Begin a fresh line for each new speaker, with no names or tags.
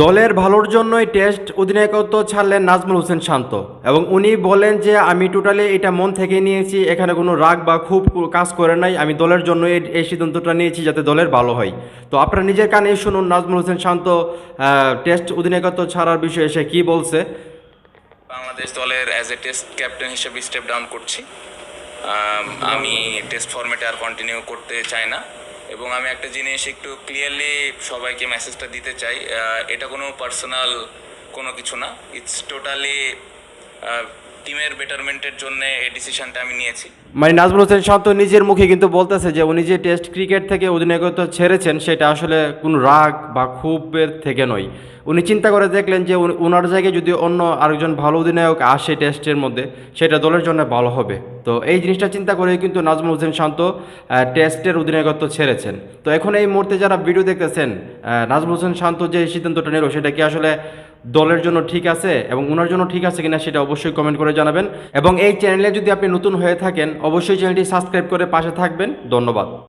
দলের ভালোর জন্যই টেস্ট অধিনায়কত্ব ছাড়লেন নাজমুল হোসেন শান্ত এবং উনি বলেন যে, আমি টোটালি এটা মন থেকে নিয়েছি, এখানে কোনো রাগ বা খুব কাজ করে নাই। আমি দলের জন্য এই সিদ্ধান্তটা নিয়েছি যাতে দলের ভালো হয়। তো আপনারা নিজের কানে শুনুন নাজমুল হোসেন শান্ত টেস্ট অধিনায়কত্ব ছাড়ার বিষয়ে সে কী বলছে।
বাংলাদেশ দলের অ্যাজ এ টেস্ট ক্যাপ্টেন হিসেবে স্টেপ ডাউন করছি। আমি টেস্ট ফরম্যাটে আর কন্টিনিউ করতে চাই না। এবং আমি একটা জিনিস একটু ক্লিয়ারলি সবাইকে মেসেজটা দিতে চাই। এটা কোনো পার্সোনাল কোনো কিছু না। ইটস টোটালি টিমের বেটারমেন্টের জন্য এই ডিসিশনটা আমি নিয়েছি।
মানে নাজমুল হোসেন শান্ত নিজের মুখে কিন্তু বলতেছে যে উনি যে টেস্ট ক্রিকেট থেকে অধিনায়কত্ব ছেড়েছেন, সেটা আসলে কোনো রাগ বা ক্ষোভের থেকে নয়। উনি চিন্তা করে দেখলেন যে ওনার জায়গায় যদি অন্য আরেকজন ভালো অধিনায়ক আসে টেস্টের মধ্যে, সেটা দলের জন্য ভালো হবে। তো এই জিনিসটা চিন্তা করেই কিন্তু নাজমুল হোসেন শান্ত টেস্টের অধিনায়কত্ব ছেড়েছেন। তো এখন এই মুহূর্তে যারা ভিডিও দেখতেছেন নাজমুল হোসেন শান্ত যে সিদ্ধান্তটা নিল, সেটা কি আসলে দলের জন্য ঠিক আছে এবং ওনার জন্য ঠিক আছে কিনা সেটা অবশ্যই কমেন্ট করে জানাবেন। এবং এই চ্যানেলে যদি আপনি নতুন হয়ে থাকেন, অবশ্যই চ্যানেলটি সাবস্ক্রাইব করে পাশে থাকবেন। ধন্যবাদ।